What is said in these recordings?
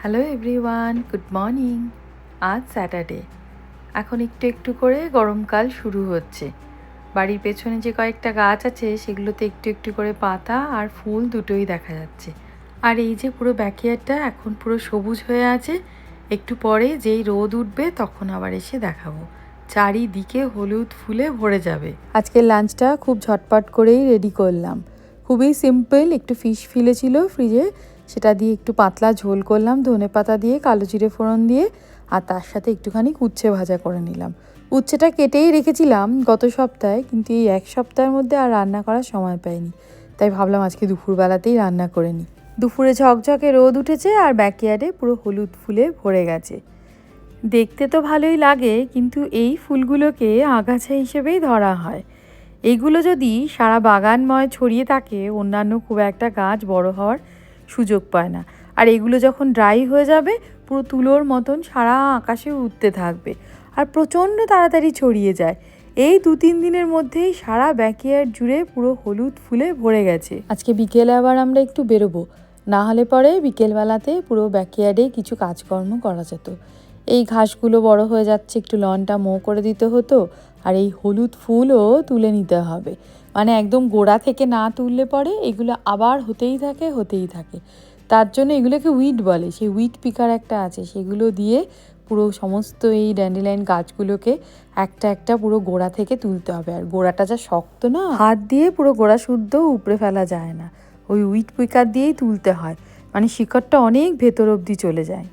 Hello everyone good morning আজ Saturday এখন একটু একটু করে গরমকাল শুরু হচ্ছে। বাড়ির পেছনে যে কয়েকটা গাছ আছে, সেগুলোতে একটু একটু করে পাতা আর ফুল দুটোই দেখা যাচ্ছে। আর এই যে পুরো ব্যাকইয়ার্ডটা এখন পুরো সবুজ হয়ে আছে, একটু পরে যেই রোদ উঠবে তখন আবার এসে দেখাবো। চারিদিকে হলুদ ফুলে ভরে যাবে। আজকের লাঞ্চটা খুব ঝটপট করেই রেডি করলাম। খুবই সিম্পল একটু ফিশ ফিলে ছিল ফ্রিজে সেটা দিয়ে একটু পাতলা ঝোল করলাম, ধনে পাতা দিয়ে, কালো জিরে ফোড়ন দিয়ে, আর তার সাথে একটুখানি উচ্ছে ভাজা করে নিলাম। উচ্ছেটা কেটেই রেখেছিলাম গত সপ্তাহে, কিন্তু এই এক সপ্তাহের মধ্যে আর রান্না করার সময় পাইনি। তাই ভাবলাম আজকে দুপুরবেলাতেই রান্না করে নিই। দুপুরে ঝকঝকে রোদ উঠেছে আর ব্যাকইয়ার্ডে পুরো হলুদ ফুলে ভরে গেছে। দেখতে তো ভালোই লাগে, কিন্তু এই ফুলগুলোকে আগাছা হিসেবেই ধরা হয়। এইগুলো যদি সারা বাগানময় ছড়িয়ে থাকে, অন্যান্য খুব একটা গাছ বড় হওয়ার সুযোগ পায় না। আর এগুলো যখন ড্রাই হয়ে যাবে, পুরো তুলোর মতন সারা আকাশে উঠতে থাকবে আর প্রচণ্ড তাড়াতাড়ি ছড়িয়ে যায়। এই দু তিন দিনের মধ্যেই সারা ব্যাকইয়ার্ড জুড়ে পুরো হলুদ ফুলে ভরে গেছে। আজকে বিকেলে আবার আমরা একটু বেরোবো। না হলে পরে বিকেলবেলাতে পুরো ব্যাকিয়ার্ডে কিছু কাজকর্ম করা যেত। এই ঘাসগুলো বড় হয়ে যাচ্ছে, একটু লনটা মো করে দিতে হতো। আর এই হলুদ ফুলও তুলে নিতে হবে। মানে একদম গোড়া থেকে না তুললে পরে এগুলো আবার হতেই থাকে হতেই থাকে। তার জন্য এগুলোকে উইট বলে। সেই উইট পিকার একটা আছে, সেগুলো দিয়ে পুরো সমস্ত এই ড্যান্ডিলাইন গাছগুলোকে একটা একটা পুরো গোড়া থেকে তুলতে হবে। আর গোড়াটা যা শক্ত না, হাত দিয়ে পুরো গোড়া শুদ্ধ উপড়ে ফেলা যায় না। ওই উইট পিকার দিয়েই তুলতে হয়। মানে শিকড়টা অনেক ভেতর অবধি চলে যায়।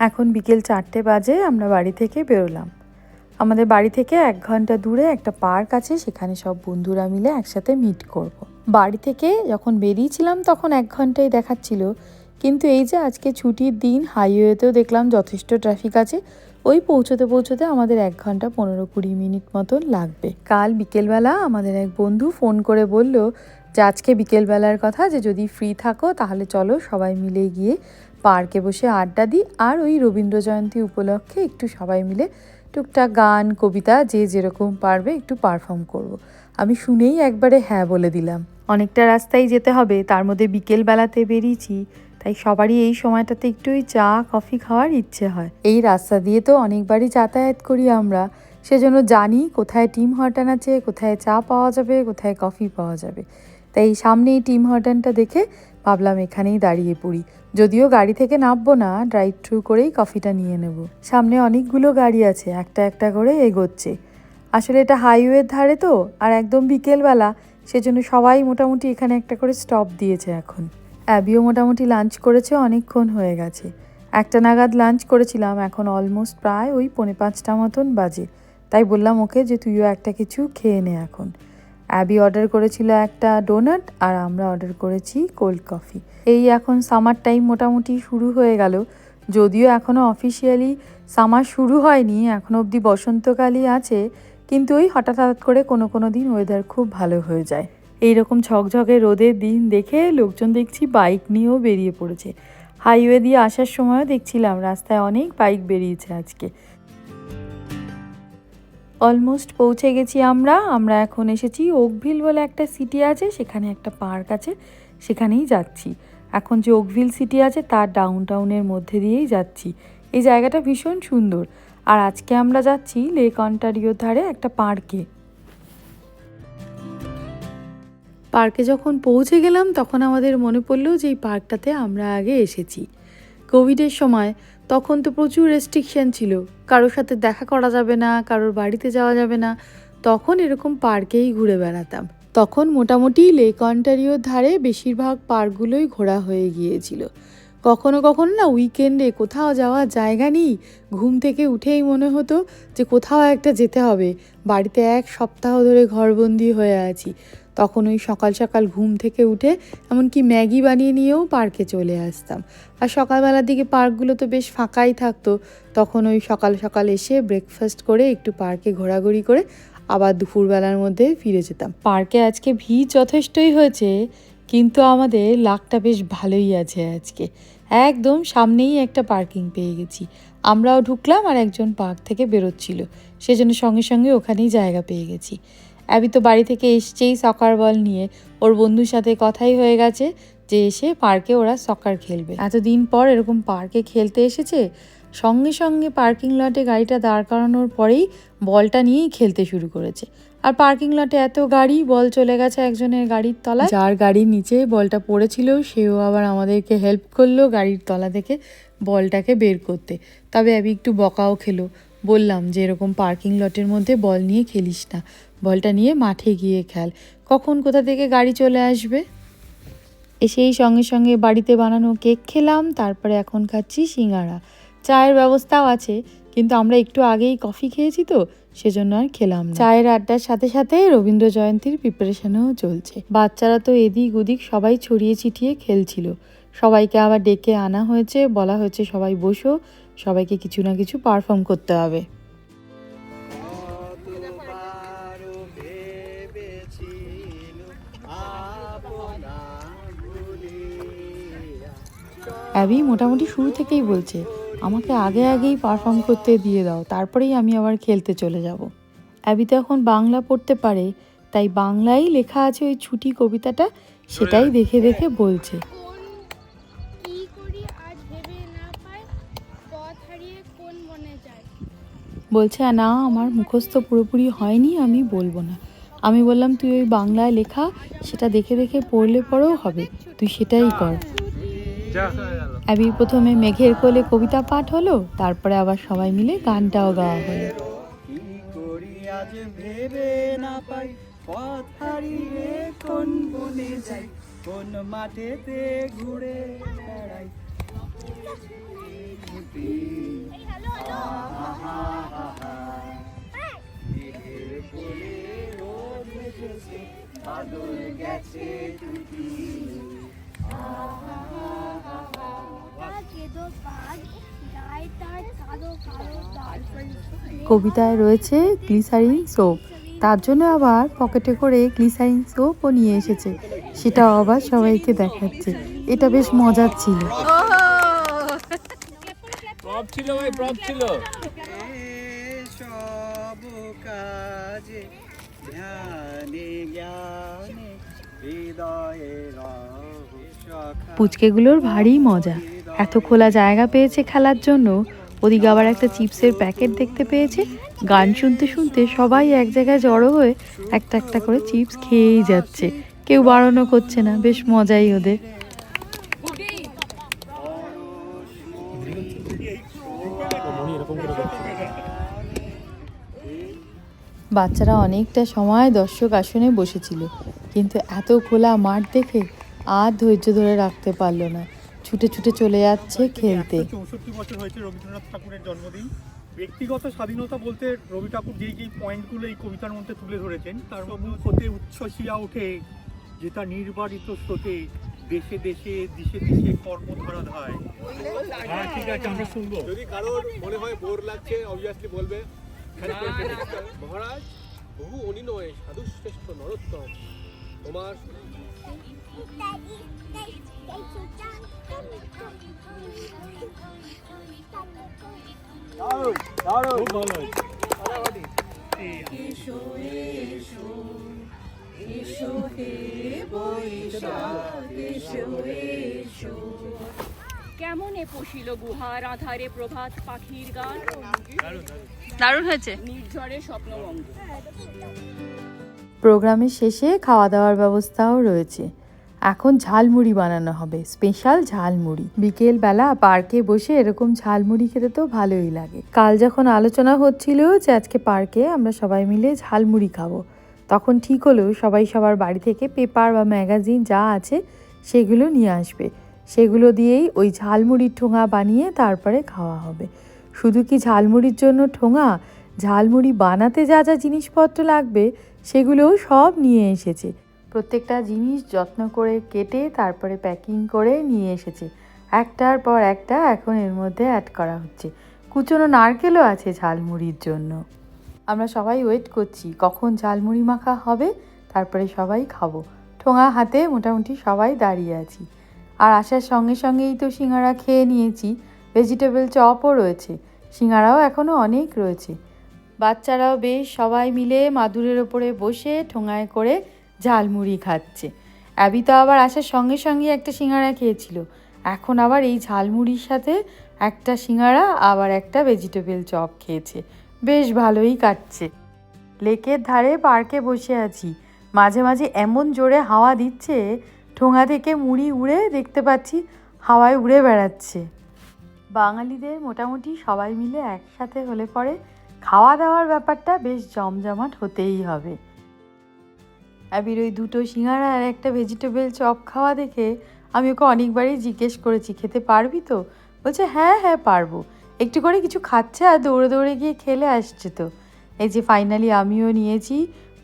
এখন বিকেল চারটে বাজে, আমরা বাড়ি থেকে বেরোলাম। আমাদের বাড়ি থেকে এক ঘণ্টা দূরে একটা পার্ক আছে, সেখানে সব বন্ধুরা মিলে একসাথে মিট করব। বাড়ি থেকে যখন বেরিয়েছিলাম, তখন এক ঘন্টাই দেখাচ্ছিল। কিন্তু এই যে আজকে ছুটির দিন, হাইওয়েতেও দেখলাম যথেষ্ট ট্রাফিক আছে। ওই পৌঁছতে পৌঁছতে আমাদের এক ঘণ্টা পনেরো কুড়ি মিনিট মতন লাগবে। কাল বিকেলবেলা আমাদের এক বন্ধু ফোন করে বলল যে আজকে বিকেলবেলার কথা যে যদি ফ্রি থাকো, তাহলে চলো সবাই মিলে গিয়ে পার্কে বসে আড্ডা দিই। আর ওই রবীন্দ্র জয়ন্তী উপলক্ষে একটু সবাই মিলে টুকটাক গান, কবিতা যে যেরকম পারবে একটু পারফর্ম করব। আমি শুনেই একবারে হ্যাঁ বলে দিলাম। অনেকটা রাস্তায় যেতে হবে, তার মধ্যে বিকেল বেলাতে বেরিয়েছি, তাই সবারই এই সময়টাতে একটুই চা কফি খাওয়ার ইচ্ছে হয়। এই রাস্তা দিয়ে তো অনেকবারই যাতায়াত করি আমরা। সেজন্য জানি কোথায় টিম হটান আছে, কোথায় চা পাওয়া যাবে, কোথায় কফি পাওয়া যাবে। তাই সামনে এই টিম হর্টানটা দেখে ভাবলাম এখানেই দাঁড়িয়ে পড়ি। যদিও গাড়ি থেকে নামবো না ড্রাইভ থ্রু করেই কফিটা নিয়ে নেব। সামনে অনেকগুলো গাড়ি আছে, একটা একটা করে এগোচ্ছে। আসলে এটা হাইওয়ের ধারে তো, আর একদম বিকেলবেলা, সেজন্য সবাই মোটামুটি এখানে একটা করে স্টপ দিয়েছে এখন। অ্যাবিও মোটামুটি লাঞ্চ করেছে, অনেকক্ষণ হয়ে গেছে। একটা নাগাদ লাঞ্চ করেছিলাম, এখন অলমোস্ট প্রায় ওই পৌনে পাঁচটা মতন বাজে। তাই বললাম, ওকে, যে তুইও একটা কিছু খেয়ে নে এখন। অ্যাবি অর্ডার করেছিল একটা ডোনাট আর আমরা অর্ডার করেছি কোল্ড কফি। এই এখন সামার টাইম মোটামুটি শুরু হয়ে গেল। যদিও এখনও অফিসিয়ালি সামার শুরু হয়নি এখনও অবধি বসন্তকালই আছে, কিন্তু ওই হঠাৎ হঠাৎ করে কোনো কোনো দিন ওয়েদার খুব ভালো হয়ে যায়। এই রকম ঝকঝকে রোদের দিন দেখে লোকজন দেখছি বাইক নিয়েও বেরিয়ে পড়েছে। হাইওয়ে দিয়ে আসার সময়ও দেখছিলাম রাস্তায় অনেক বাইক বেরিয়েছে আজকে। অলমোস্ট পৌঁছে গেছি আমরা। আমরা এখন এসেছি ওকভিল বলে একটা সিটি আছে, সেখানে একটা পার্ক আছে, সেখানেই যাচ্ছি। এখন যে ওকভিল সিটি আছে, তার ডাউন টাউনের মধ্যে দিয়েই যাচ্ছি। এই জায়গাটা ভীষণ সুন্দর। আর আজকে আমরা যাচ্ছি লেক অন্টারিওর ধারে একটা পার্কে পার্কে যখন পৌঁছে গেলাম, তখন আমাদের মনে পড়ল যে এই পার্কটাতে আমরা আগে এসেছি। কোভিডের সময় তখন তো প্রচুর রেস্ট্রিকশন ছিল। কারোর সাথে দেখা করা যাবে না, কারোর বাড়িতে যাওয়া যাবে না। তখন এরকম পার্কেই ঘুরে বেড়াতাম। তখন মোটামুটি লেক অন্টারিওর ধারে বেশিরভাগ পার্কগুলোই ঘোরা হয়ে গিয়েছিল। কখনো কখনো না উইকেন্ডে কোথাও যাওয়ার জায়গা নেই। ঘুম থেকে উঠেই মনে হতো যে কোথাও একটা যেতে হবে। বাড়িতে এক সপ্তাহ ধরে ঘরবন্দি হয়ে আছি। তখন ওই সকাল সকাল ঘুম থেকে উঠে এমনকি ম্যাগি বানিয়ে নিয়েও পার্কে চলে আসতাম। আর সকালবেলার দিকে পার্কগুলো তো বেশ ফাঁকাই থাকতো। তখন ওই সকাল সকাল এসে ব্রেকফাস্ট করে একটু পার্কে ঘোরাঘুরি করে আবার দুপুরবেলার মধ্যে ফিরে যেতাম। পার্কে আজকে ভিড় যথেষ্টই হয়েছে। কিন্তু আমাদের লাকটা বেশ ভালোই আছে আজকে। একদম সামনেই একটা পার্কিং পেয়ে গেছি। আমরাও ঢুকলাম আর একজন পার্ক থেকে বেরোচ্ছিল। সেজন্য সঙ্গে সঙ্গে ওখানেই জায়গা পেয়ে গেছি। অ্যাবি তো বাড়ি থেকে এসছেই সকার বল নিয়ে। ওর বন্ধুর সাথে কথাই হয়ে গেছে যে এসে পার্কে ওরা সকার খেলবে। এতদিন পর এরকম পার্কে খেলতে এসেছে, সঙ্গে সঙ্গে পার্কিং লটে গাড়িটা দাঁড় করানোর পরেই বলটা নিয়েই খেলতে শুরু করেছে। আর পার্কিং লটে এত গাড়ি, বল চলে গেছে একজনের গাড়ির তলায়। যার গাড়ির নিচে বলটা পড়েছিল, সেও আবার আমাদেরকে হেল্প করল গাড়ির তলা থেকে বলটাকে বের করতে। তবে আমি একটু বকাও খেলো। বললাম যে, এরকম পার্কিং লটের মধ্যে বল নিয়ে খেলিস না। বলটা নিয়ে মাঠে গিয়ে খেল। কখন কোথা থেকে গাড়ি চলে আসবে? এসেই সঙ্গে সঙ্গে বাড়িতে বানানো কেক খেলাম, তারপরে এখন খাচ্ছি সিঙ্গারা। চায়ের ব্যবস্থাও আছে, কিন্তু আমরা একটু আগেই কফি খেয়েছি তো সেজন্য আর খেলাম চায়ের আড্ডার সাথে সাথে রবীন্দ্র জয়ন্তীর প্রিপারেশনও চলছে। বাচ্চারা তো এদিক ওদিক সবাই ছড়িয়ে ছিটিয়ে খেলছিল। সবাইকে আবার ডেকে আনা হয়েছে, বলা হয়েছে সবাই বসো, সবাইকে কিছু না কিছু পারফর্ম করতে হবে। অ্যাবি মোটামুটি শুরু থেকেই বলছে আমাকে আগে আগেই পারফর্ম করতে দিয়ে দাও তারপরেই আমি আবার খেলতে চলে যাব। অ্যাবি তো এখন বাংলা পড়তে পারে তাই বাংলাই লেখা আছে ওই ছুটি কবিতাটা সেটাই দেখে দেখে বলছে। কোন কি করি আজ ভেবে না পাই পথ হারিয়ে কোন বনে যায় বলছে না আমার মুখস্থ পুরোপুরি হয়নি আমি বলব না। আমি বললাম তুই ওই বাংলায় লেখা সেটা দেখে দেখে পড়লে পরেও হবে তুই সেটাই কর। অ্যাবির প্রথমে মেঘের কোলে কবিতা পাঠ হলো, তারপরে আবার সবাই মিলে গানটাও গাওয়া হলো। কোন মাঠেতে ঘুরে কবিতায় রয়েছে গ্লিসারিন সোপ তার জন্য আবার পকেটে করে গ্লিসারিন সোপও নিয়ে এসেছে। সেটাও আবার সবাইকে দেখাচ্ছে। এটা বেশ মজার ছিল। ছিল ভাই প্রপ ছিল। সব কাজে ধ্যানে জ্ঞানে হৃদয়ে পুচকেগুলোর ভারী মজা। এত খোলা জায়গা পেয়েছে খেলার জন্য। ওদিকে আবার একটা চিপসের প্যাকেট দেখতে পেয়েছে। গান শুনতে শুনতে সবাই এক জায়গায় জড়ো হয়ে একটা একটা করে চিপস খেয়েই যাচ্ছে। কেউ বারণও করছে না, বেশ মজাই ওদের। বাচ্চারা অনেকটা সময় দর্শক আসনে বসেছিল। কিন্তু এত খোলা মাঠ দেখে আর ধৈর্য ধরে রাখতে পারল না। ছুটে ছুটে চলে যাচ্ছে খেলতে। চৌষট্টি বছর হয়েছে রবীন্দ্রনাথ ঠাকুরের জন্মদিন। ব্যক্তিগত স্বাধীনতা বলতে রবি ঠাকুর যেই যেই পয়েন্টগুলো এই কবিতার মধ্যে তুলে ধরেছেন তার মধ্যে হতে উচ্ছ্বসিয়া ওঠে যেটা নির্বারিত স্রোতে দেশে দেশে দিশে দিশে কর্মধারা ধায় হ্যাঁ ঠিক আছে আমরা শুনব। যদি কারোর মনে হয় বোর লাগছে অবভিয়াসলি বলবে। মহারাজ বহু অনি নয় সাধু শ্রেষ্ঠ নরোত্তম। তোমার খুব ভালো হয়েছে কেমন এ পশিল গুহার আধারে প্রভাত পাখির গান? দারুণ হয়েছে। নির্ঝরে স্বপ্নবঙ্গ। প্রোগ্রামের শেষে খাওয়া দাওয়ার ব্যবস্থাও রয়েছে। এখন ঝালমুড়ি বানানো হবে স্পেশাল ঝালমুড়ি। বিকেল বেলা পার্কে বসে এরকম ঝালমুড়ি খেতে তো ভালোই লাগে। কাল যখন আলোচনা হচ্ছিল যে আজকে পার্কে আমরা সবাই মিলে ঝালমুড়ি খাব, তখন ঠিক হলো সবাই সবার বাড়ি থেকে পেপার বা ম্যাগাজিন যা আছে সেগুলো নিয়ে আসবে। সেগুলো দিয়েই ওই ঝালমুড়ির ঠোঙা বানিয়ে তারপরে খাওয়া হবে। শুধু কি ঝালমুড়ির জন্য ঠোঙা? ঝালমুড়ি বানাতে যা যা জিনিসপত্র লাগবে সেগুলোও সব নিয়ে এসেছে। প্রত্যেকটা জিনিস যত্ন করে কেটে তারপরে প্যাকিং করে নিয়ে এসেছে। একটার পর একটা এখন এর মধ্যে অ্যাড করা হচ্ছে। কুচনো নারকেলও আছে ঝালমুড়ির জন্য। আমরা সবাই ওয়েট করছি কখন ঝালমুড়ি মাখা হবে, তারপরে সবাই খাব। ঠোঙা হাতে মোটামুটি সবাই দাঁড়িয়ে আছি। আর আসার সঙ্গে সঙ্গেই তো সিঙ্গারা খেয়ে নিয়েছি। ভেজিটেবল চপও রয়েছে, সিঙ্গারাও এখনও অনেক রয়েছে। বাচ্চারাও বেশ সবাই মিলে মাদুরের ওপরে বসে ঠোঙায় করে ঝালমুড়ি খাচ্ছে। অ্যাবি তো আবার আসার সঙ্গে সঙ্গে একটা সিঙ্গারা খেয়েছিল। এখন আবার এই ঝালমুড়ির সাথে একটা সিঙ্গারা, আবার একটা ভেজিটেবল চপ খেয়েছে। বেশ ভালোই কাটছে। লেকের ধারে পার্কে বসে আছি। মাঝে মাঝে এমন জোরে হাওয়া দিচ্ছে, ঠোঙা থেকে মুড়ি উড়ে দেখতে পাচ্ছি হাওয়ায় উড়ে বেড়াচ্ছে। বাঙালিদের মোটামুটি সবাই মিলে একসাথে হলে পরে খাওয়া দাওয়ার ব্যাপারটা বেশ জমজমাট হতেই হবে। আবির ওই দুটো সিঙ্গারা আর একটা ভেজিটেবল চপ খাওয়া দেখে আমি ওকে অনেকবারই জিজ্ঞেস করেছি, খেতে পারবি তো? বলছে হ্যাঁ হ্যাঁ পারব। একটু করে কিছু খাচ্ছে আর দৌড়ে দৌড়ে গিয়ে খেলে আসছে তো। এই যে ফাইনালি আমিও নিয়েছি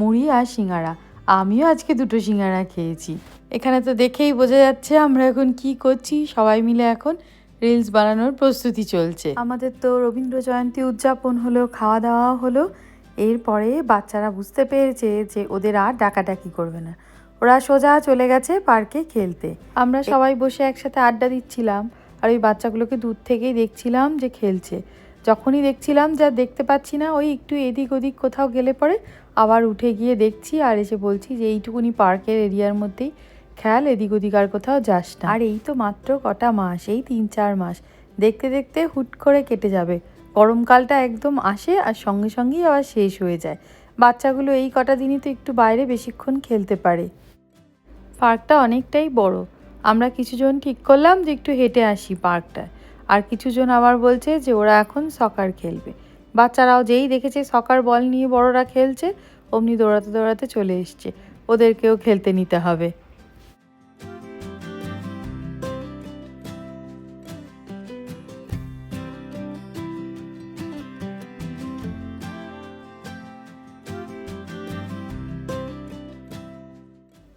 মুড়ি আর সিঙ্গারা। আমিও আজকে দুটো সিঙ্গারা খেয়েছি। এখানে তো দেখেই বোঝা যাচ্ছে আমরা এখন কি করছি, সবাই মিলে এখন রিলস বানানোর প্রস্তুতি চলছে। আমাদের তো রবীন্দ্র জয়ন্তী উদযাপন হলো, খাওয়া দাওয়া হলো। এরপরে বাচ্চারা বুঝতে পেরেছে যে ওদের আর ডাকাডাকি করবে না। ওরা সোজা চলে গেছে পার্কে খেলতে। আমরা সবাই বসে একসাথে আড্ডা দিচ্ছিলাম আর ওই বাচ্চাগুলোকে দূর থেকেই দেখছিলাম যে খেলছে। যখনই দেখছিলাম যা দেখতে পাচ্ছি না ওই একটু এদিক ওদিক কোথাও গেলে পরে আবার উঠে গিয়ে দেখছি আর এসে বলছি যে এইটুকুনি পার্কের এরিয়ার মধ্যেই খেয়াল এদিক ওদিক আর কোথাও যাস না। আর এই তো মাত্র কটা মাস এই তিন চার মাস। দেখতে দেখতে হুট করে কেটে যাবে। গরমকালটা একদম আসে আর সঙ্গে সঙ্গেই আবার শেষ হয়ে যায়। বাচ্চাগুলো এই কটা দিনই তো একটু বাইরে বেশিক্ষণ খেলতে পারে। পার্কটা অনেকটাই বড়। আমরা কিছুজন ঠিক করলাম যে একটু হেঁটে আসি পার্কটায়। আর কিছুজন আবার বলছে যে ওরা এখন সকার খেলবে। বাচ্চারাও যেই দেখেছে সকার বল নিয়ে বড়রা খেলছে, অমনি দৌড়াতে দৌড়াতে চলে এসছে। ওদেরকেও খেলতে নিতে হবে।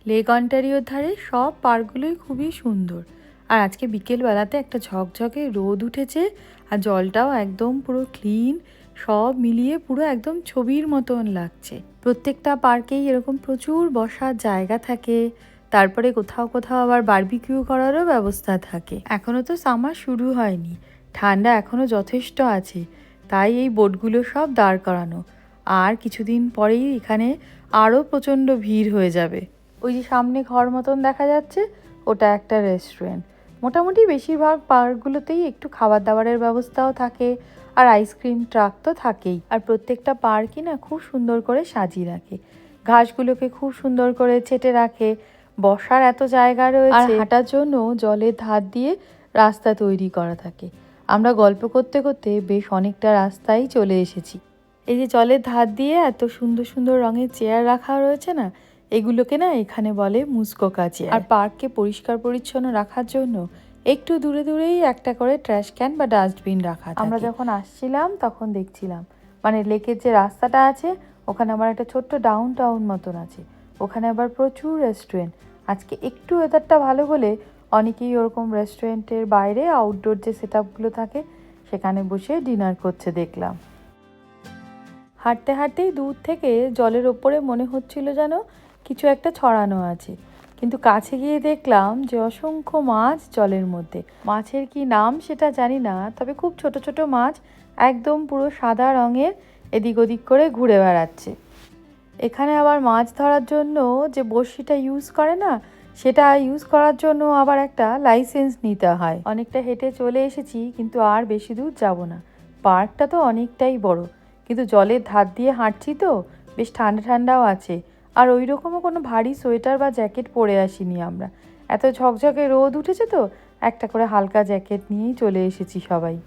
লেক অন্টারিওর ধারে সব পার্কগুলোই খুবই সুন্দর। আর আজকে বিকেলবেলাতে একটা ঝকঝকে রোদ উঠেছে আর জলটাও একদম পুরো ক্লিন, সব মিলিয়ে পুরো একদম ছবির মতন লাগছে। প্রত্যেকটা পার্কেই এরকম প্রচুর বসার জায়গা থাকে, তারপরে কোথাও কোথাও আবার বারবিকিউ করারও ব্যবস্থা থাকে। এখনও তো সামার শুরু হয়নি, ঠান্ডা এখনও যথেষ্ট আছে, তাই এই বোটগুলো সব দাঁড় করানো। আর কিছুদিন পরেই এখানে আরও প্রচণ্ড ভিড় হয়ে যাবে। ওই যে সামনে ঘর মতন দেখা যাচ্ছে ওটা একটা রেস্টুরেন্ট মোটামুটি বেশিরভাগ পার্কগুলোতেই একটু খাবার দাবারের ব্যবস্থাও থাকে আর আইসক্রিম ট্রাক তো থাকেই। আর প্রত্যেকটা পার্কই না খুব সুন্দর করে সাজিয়ে রাখে। ঘাসগুলোকে খুব সুন্দর করে ছেটে রাখে বসার এত জায়গা রয়েছে। আর হাঁটার জন্য জলের ধার দিয়ে রাস্তা তৈরি করা থাকে। আমরা গল্প করতে করতে বেশ অনেকটা রাস্তায় চলে এসেছি। এই যে জলের ধার দিয়ে এত সুন্দর সুন্দর রঙের চেয়ার রাখা রয়েছে না এগুলোকে না এখানে বলে মুসকোকা চেয়ার আর পার্ককে পরিষ্কার পরিচ্ছন্ন রাখার জন্য একটু দূরে দূরেই একটা করে ট্র্যাশ ক্যান বা ডাস্টবিন রাখা আমরা যখন আসছিলাম তখন দেখছিলাম। মানে লেকের যে রাস্তাটা আছে ওখানে আমার একটা ছোট্ট ডাউন টাউন মতন আছে। ওখানে আবার প্রচুর রেস্টুরেন্ট আজকে একটু ওয়েদারটা ভালো বলে অনেকেই ওরকম রেস্টুরেন্টের বাইরে আউটডোর যে সেট থাকে সেখানে বসে ডিনার করছে দেখলাম। হাঁটতে হাঁটতেই দূর থেকে জলের ওপরে মনে হচ্ছিল যেন কিছু একটা ছড়ানো আছে। কিন্তু কাছে গিয়ে দেখলাম যে অসংখ্য মাছ জলের মধ্যে। মাছের কি নাম সেটা জানি না, তবে খুব ছোট ছোট মাছ একদম পুরো সাদা রঙের এদিক ওদিক করে ঘুরে বেড়াচ্ছে। এখানে আবার মাছ ধরার জন্য যে বড়শিটা ইউজ করে না, সেটা ইউজ করার জন্য আবার একটা লাইসেন্স নিতে হয়। অনেকটা হেঁটে চলে এসেছি, কিন্তু আর বেশি দূর যাব না। পার্কটা তো অনেকটাই বড়। কিন্তু জলের ধার দিয়ে হাঁটছি তো, বেশ ঠান্ডা ঠান্ডাও আছে। আর ওই রকমও কোনো ভারী সোয়েটার বা জ্যাকেট পরে আসিনি আমরা। এত ঝকঝকে রোদ উঠেছে তো, একটা করে হালকা জ্যাকেট নিয়েই চলে এসেছি সবাই।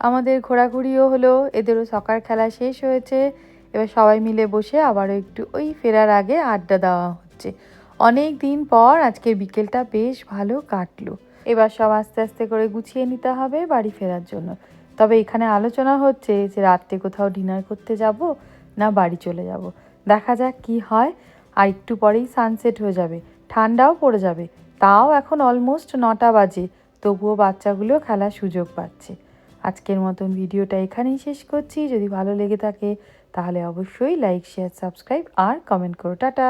আমাদের ঘোরাঘুরিও হলো, এদেরও সকার খেলা শেষ হয়েছে। এবার সবাই মিলে বসে আবারও একটু ওই ফেরার আগে আড্ডা দেওয়া হচ্ছে। অনেক দিন পর আজকের বিকেলটা বেশ ভালো কাটলো। এবার সব আস্তে আস্তে করে গুছিয়ে নিতে হবে বাড়ি ফেরার জন্য। তবে এখানে আলোচনা হচ্ছে যে রাত্রে কোথাও ডিনার করতে যাব না বাড়ি চলে যাব। দেখা যাক কি হয়। আর একটু পরেই সানসেট হয়ে যাবে। ঠান্ডাও পড়ে যাবে। তাও এখন অলমোস্ট নটা বাজে। তবুও বাচ্চাগুলো খেলার সুযোগ পাচ্ছে। আজকের মতন ভিডিওটা এখানেই শেষ করছি। যদি ভালো লেগে থাকে, তাহলে অবশ্যই লাইক শেয়ার সাবস্ক্রাইব আর কমেন্ট করো। টাটা!